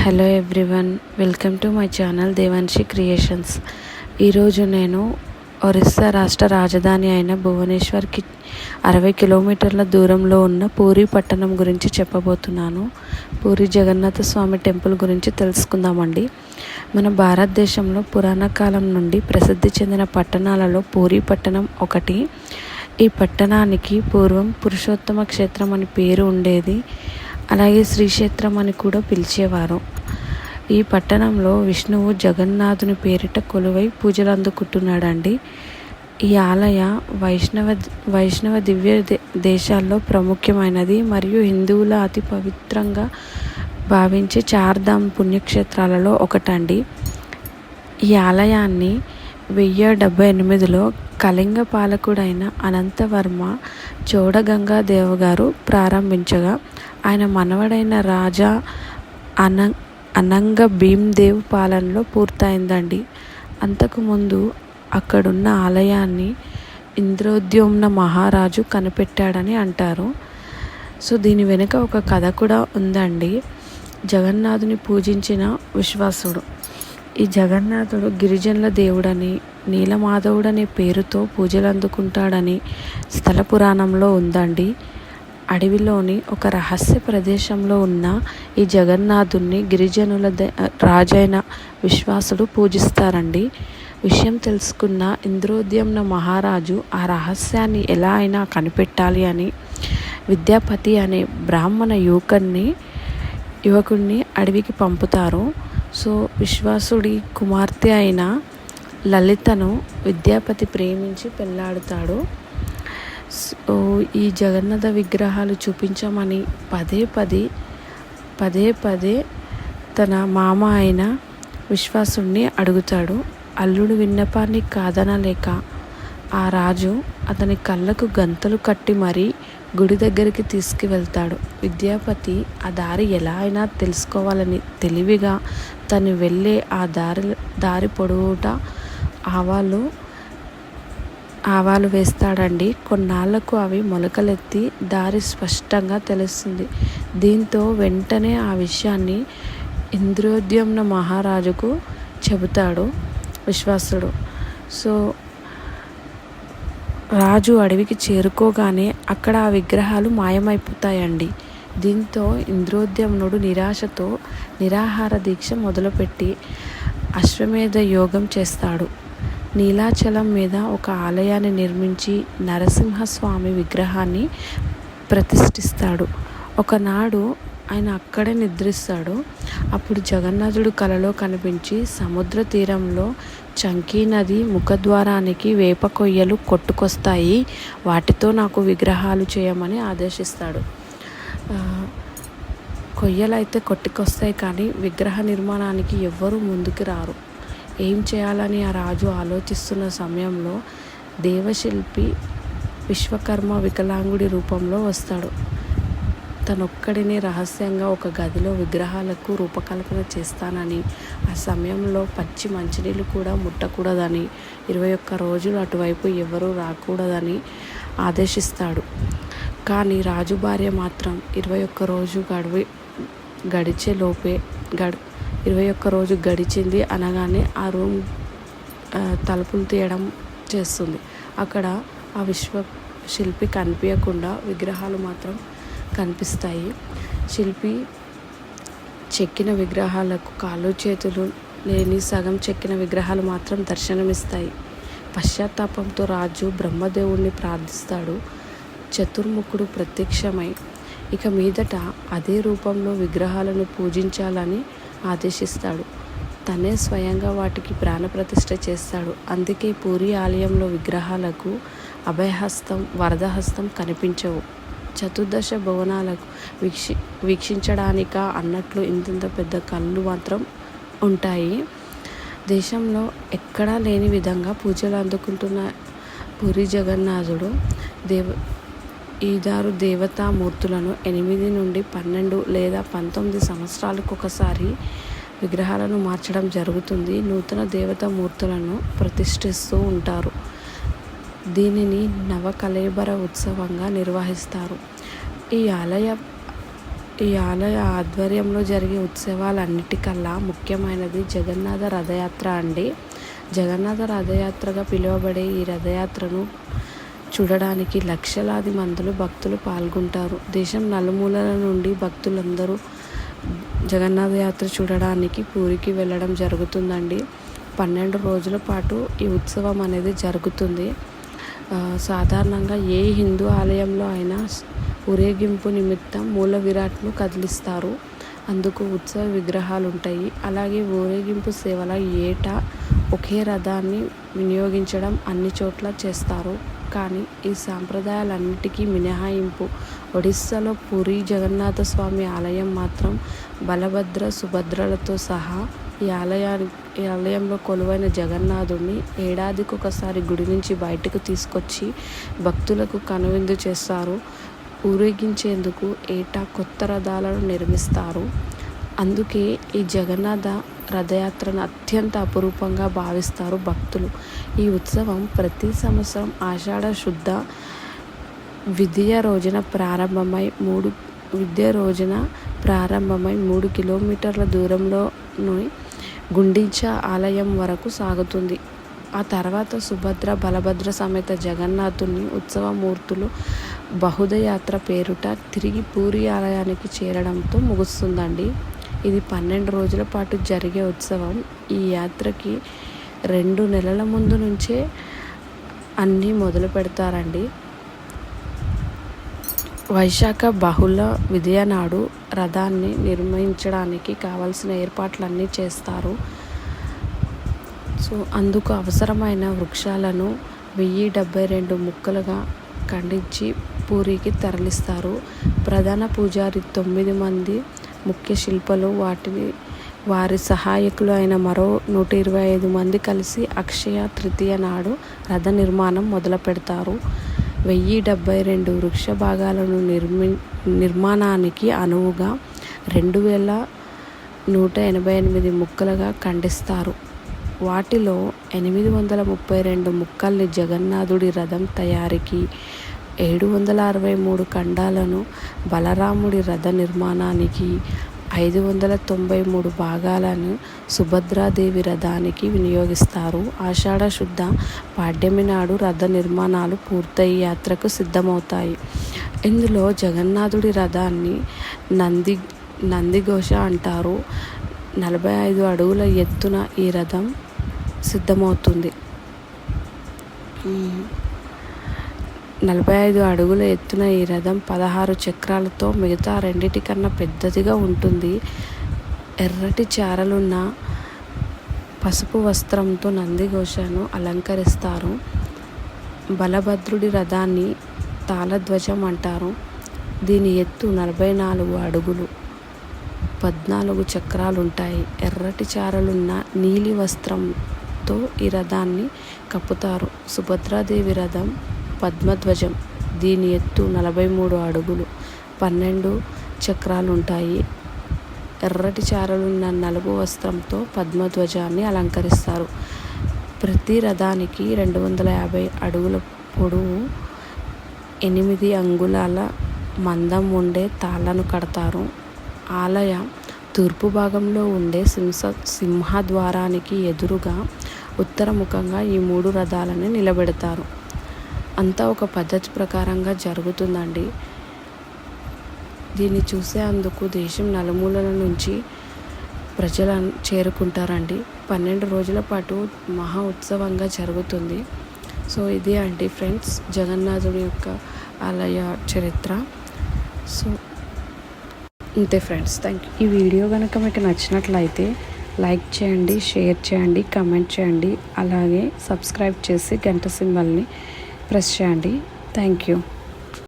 Hello everyone welcome to my channel Devanshi creations. ఈరోజు నేను ఒరిస్సా రాష్ట్ర రాజధాని అయిన భువనేశ్వర్కి అరవై కిలోమీటర్ల దూరంలో ఉన్న పూరి పట్టణం గురించి చెప్పబోతున్నాను. పూరి జగన్నాథ స్వామి టెంపుల్ గురించి తెలుసుకుందామండి. మన భారతదేశంలో పురాణ కాలం నుండి ప్రసిద్ధి చెందిన పట్టణాలలో పూరి పట్టణం ఒకటి. ఈ పట్టణానికి పూర్వం పురుషోత్తమ క్షేత్రం అని పేరు ఉండేది. అలాగే శ్రీక్షేత్రం అని కూడా పిలిచేవారు. ఈ పట్టణంలో విష్ణువు జగన్నాథుని పేరిట కొలువై పూజలు అందుకుంటున్నాడండి ఈ ఆలయ వైష్ణవ వైష్ణవ దివ్య దేశాల్లో ప్రాముఖ్యమైనది మరియు హిందువుల అతి పవిత్రంగా భావించే చార్ధామ్ పుణ్యక్షేత్రాలలో ఒకటండి. ఈ ఆలయాన్ని వెయ్యి డెబ్బై ఎనిమిదిలో కళింగ పాలకుడైన అనంతవర్మ చోడగంగా దేవగారు ప్రారంభించగా ఆయన మనవడైన రాజా అన అనంగ భీమ్దేవ్ పాలనలో పూర్తయిందండి. అంతకుముందు అక్కడున్న ఆలయాన్ని ఇంద్రోద్యోమ్న మహారాజు కనిపెట్టాడని అంటారు. సో దీని వెనుక ఒక కథ కూడా ఉందండి. జగన్నాథుని పూజించిన విశ్వాసుడు. ఈ జగన్నాథుడు గిరిజనుల దేవుడని నీలమాధవుడనే పేరుతో పూజలు అందుకుంటాడని స్థల పురాణంలో ఉందండి. అడవిలోని ఒక రహస్య ప్రదేశంలో ఉన్న ఈ జగన్నాథుణ్ణి గిరిజనుల రాజైన విశ్వాసుడు పూజిస్తారండి. విషయం తెలుసుకున్న ఇంద్రోద్యమ్న మహారాజు ఆ రహస్యాన్ని ఎలా అయినా కనిపెట్టాలి అని విద్యాపతి అనే బ్రాహ్మణ యువకుణ్ణి యువకుణ్ణి అడవికి పంపుతారు. సో విశ్వాసుడి కుమార్తె అయిన లలితను విద్యాపతి ప్రేమించి పెళ్ళాడుతాడు సో ఈ జగన్నాథ విగ్రహాలు చూపించమని పదే పదే పదే పదే తన మామ అయిన విశ్వాసుణ్ణి అడుగుతాడు. అల్లుడు విన్నపాన్ని కాదనలేక ఆ రాజు అతని కళ్ళకు గంతలు కట్టి మరీ గుడి దగ్గరికి తీసుకువెళ్తాడు. విద్యాపతి ఆ దారి ఎలా అయినా తెలుసుకోవాలని తెలివిగా తను వెళ్ళే ఆ దారి దారి పొడవుట ఆవాలు ఆవాలు వేస్తాడండి. కొన్నాళ్ళకు అవి మొలకలెత్తి దారి స్పష్టంగా తెలుస్తుంది. దీంతో వెంటనే ఆ విషయాన్ని ఇంద్రోద్యమ్న మహారాజుకు చెబుతాడు విశ్వాసుడు. సో రాజు అడవికి చేరుకోగానే అక్కడ ఆ విగ్రహాలు మాయమైపోతాయండి. దీంతో ఇంద్రోద్యమ్నుడు నిరాశతో నిరాహార దీక్ష మొదలుపెట్టి అశ్వమేధ యోగం చేస్తాడు. నీలాచలం మీద ఒక ఆలయాన్ని నిర్మించి నరసింహస్వామి విగ్రహాన్ని ప్రతిష్ఠిస్తాడు. ఒకనాడు ఆయన అక్కడే నిద్రిస్తాడు. అప్పుడు జగన్నాథుడు కలలో కనిపించి సముద్ర తీరంలో చంకీ నది ముఖద్వారానికి వేప కొయ్యలు కొట్టుకొస్తాయి. వాటితో నాకు విగ్రహాలు చేయమని ఆదేశిస్తాడు. కొయ్యలు అయితే కొట్టుకొస్తాయి కానీ విగ్రహ నిర్మాణానికి ఎవ్వరూ ముందుకు రారు. ఏం చేయాలని ఆ రాజు ఆలోచిస్తున్న సమయంలో దేవశిల్పి విశ్వకర్మ వికలాంగుడి రూపంలో వస్తాడు. తనొక్కడిని రహస్యంగా ఒక గదిలో విగ్రహాలకు రూపకల్పన చేస్తానని ఆ సమయంలో పచ్చి మంచినీళ్ళు కూడా ముట్టకూడదని ఇరవై ఒక్క రోజులు అటువైపు ఎవరూ రాకూడదని ఆదేశిస్తాడు. కానీ రాజు భార్య మాత్రం ఇరవై ఒక్క రోజు గడివి గడిచే లోపే గడి ఇరవై ఒక్క రోజు గడిచింది అనగానే ఆ రూమ్ తలుపులు తీయడం చేస్తుంది. అక్కడ ఆ విశ్వ శిల్పి కనిపించకుండా విగ్రహాలు మాత్రం కనిపిస్తాయి. శిల్పి చెక్కిన విగ్రహాలకు కాళ్ళు చేతులు లేని సగం చెక్కిన విగ్రహాలు మాత్రం దర్శనమిస్తాయి. పశ్చాత్తాపంతో రాజు బ్రహ్మదేవుణ్ణి ప్రార్థిస్తాడు. చతుర్ముఖుడు ప్రత్యక్షమై ఇక మీదట అదే రూపంలో విగ్రహాలను పూజించాలని ఆదేశిస్తాడు. తనే స్వయంగా వాటికి ప్రాణప్రతిష్ఠ చేస్తాడు. అందుకే పూరి ఆలయంలో విగ్రహాలకు అభయహస్తం వరదహస్తం కనిపించవు. చతుర్దశ భవనాలకు వీక్షి వీక్షించడానిక అన్నట్లు ఇంతింత పెద్ద కళ్ళు మాత్రం ఉంటాయి. దేశంలో ఎక్కడా లేని విధంగా పూజలు అందుకుంటున్న పూరి జగన్నాథుడు దేవ ఈదారు దేవతామూర్తులను ఎనిమిది నుండి పన్నెండు లేదా పంతొమ్మిది సంవత్సరాలకు ఒకసారి విగ్రహాలను మార్చడం జరుగుతుంది. నూతన దేవతామూర్తులను ప్రతిష్ఠిస్తూ ఉంటారు. దీనిని నవకలేబర ఉత్సవంగా నిర్వహిస్తారు. ఈ ఆలయ ఈ ఆలయ ఆధ్వర్యంలో జరిగే ఉత్సవాలన్నిటికల్లా ముఖ్యమైనది జగన్నాథ రథయాత్ర అండి. జగన్నాథ రథయాత్రగా పిలువబడే ఈ రథయాత్రను చూడడానికి లక్షలాది మందులు భక్తులు పాల్గొంటారు. దేశం నలుమూలల నుండి భక్తులందరూ జగన్నాథ యాత్ర చూడడానికి పూరికి వెళ్ళడం జరుగుతుందండి. పన్నెండు రోజుల పాటు ఈ ఉత్సవం అనేది జరుగుతుంది. సాధారణంగా ఏ హిందూ ఆలయంలో అయినా ఊరేగింపు నిమిత్తం మూల విరాట్ను కదిలిస్తారు. అందుకు ఉత్సవ విగ్రహాలు ఉంటాయి. అలాగే ఊరేగింపు సేవల ఏటా ఒకే రథాన్ని వినియోగించడం అన్ని చోట్ల చేస్తారు. కానీ ఈ సాంప్రదాయాలన్నిటికీ మినహాయింపు. ఒడిస్సాలో పూరి జగన్నాథ స్వామి ఆలయం మాత్రం బలభద్ర సుభద్రలతో సహా ఈ ఆలయాన్ని ఈ ఆలయంలో కొలువైన జగన్నాథుడిని ఏడాదికి ఒకసారి గుడి నుంచి బయటకు తీసుకొచ్చి భక్తులకు కనువిందు చేస్తారు. ఊరేగించేందుకు ఏటా కొత్త రథాలను నిర్మిస్తారు. అందుకే ఈ జగన్నాథ రథయాత్రను అత్యంత అపురూపంగా భావిస్తారు భక్తులు. ఈ ఉత్సవం ప్రతి సంవత్సరం ఆషాఢ శుద్ధ విద్య రోజున ప్రారంభమై మూడు విద్య రోజున ప్రారంభమై మూడు కిలోమీటర్ల దూరంలో గుండించ ఆలయం వరకు సాగుతుంది. ఆ తర్వాత సుభద్ర బలభద్ర సమేత జగన్నాథుని ఉత్సవమూర్తులు బహుదయాత్ర పేరుట తిరిగి పూరి ఆలయానికి చేరడంతో ముగుస్తుందండి. ఇది పన్నెండు రోజుల పాటు జరిగే ఉత్సవం. ఈ యాత్రకి రెండు నెలల ముందు నుంచే అన్నీ మొదలు పెడతారండి. వైశాఖ బహుళ విజయనాడు రథాన్ని నిర్మించడానికి కావలసిన ఏర్పాట్లన్నీ చేస్తారు. సో అందుకు అవసరమైన వృక్షాలను వెయ్యి డెబ్బై రెండు ముక్కలుగా ఖండించి పూరికి తరలిస్తారు. ప్రధాన పూజారి తొమ్మిది మంది ముఖ్య శిల్పలు వాటిని వారి సహాయకులు అయిన మరో నూట ఇరవై ఐదు మంది కలిసి అక్షయ తృతీయ నాడు రథ నిర్మాణం మొదలు పెడతారు వెయ్యి డెబ్బై రెండు వృక్ష భాగాలను నిర్మి నిర్మాణానికి అనువుగా రెండు వేల నూట ఎనభై ఎనిమిది ముక్కలుగా ఖండిస్తారు. వాటిలో ఎనిమిది వందల ముప్పై రెండు ముక్కల్ని జగన్నాథుడి రథం తయారీకి ఏడు వందల అరవై మూడు ఖండాలను బలరాముడి రథ నిర్మాణానికి ఐదు వందల తొంభై మూడు భాగాలను సుభద్రాదేవి రథానికి వినియోగిస్తారు. ఆషాఢ శుద్ధ పాడ్యమి నాడు రథ నిర్మాణాలు పూర్తయి యాత్రకు సిద్ధమవుతాయి. ఇందులో జగన్నాథుడి రథాన్ని నంది నందిఘోష అంటారు. నలభై ఐదు అడుగుల ఎత్తున ఈ రథం సిద్ధమవుతుంది. నలభై ఐదు అడుగుల ఎత్తున ఈ రథం పదహారు చక్రాలతో మిగతా రెండిటికన్నా పెద్దదిగా ఉంటుంది. ఎర్రటి చారలున్న పసుపు వస్త్రంతో నందిఘోషను అలంకరిస్తారు. బలభద్రుడి రథాన్ని తాళధ్వజం అంటారు. దీని ఎత్తు నలభై నాలుగు అడుగులు. పద్నాలుగు చక్రాలుంటాయి. ఎర్రటి చారలున్న నీలి వస్త్రంతో ఈ రథాన్ని కప్పుతారు. సుభద్రాదేవి రథం పద్మధ్వజం. దీని ఎత్తు నలభై మూడు అడుగులు. పన్నెండు చక్రాలుంటాయి. ఎర్రటి చారలున్న నలుగు వస్త్రంతో పద్మధ్వజాన్ని అలంకరిస్తారు. ప్రతి రథానికి రెండు వందల యాభై అడుగుల పొడవు ఎనిమిది అంగుళాల మందం ఉండే తాళ్ళను కడతారు. ఆలయ తూర్పు భాగంలో ఉండే సింహ సింహద్వారానికి ఎదురుగా ఉత్తరముఖంగా ఈ మూడు రథాలను నిలబెడతారు. అంతా ఒక పద్ధతి ప్రకారంగా జరుగుతుందండి. దీన్ని చూసే అందుకు దేశం నలుమూలల నుంచి ప్రజలు చేరుకుంటారండి. పన్నెండు రోజుల పాటు మహా ఉత్సవంగా జరుగుతుంది. సో ఇది అండి ఫ్రెండ్స్ జగన్నాథుడి యొక్క ఆలయ చరిత్ర. సో అంతే ఫ్రెండ్స్ థ్యాంక్ యూ ఈ వీడియో కనుక మీకు నచ్చినట్లయితే లైక్ చేయండి షేర్ చేయండి కమెంట్ చేయండి. అలాగే సబ్స్క్రైబ్ చేసి గంట సింబల్ని ప్రెస్ చేయండి. Thank you.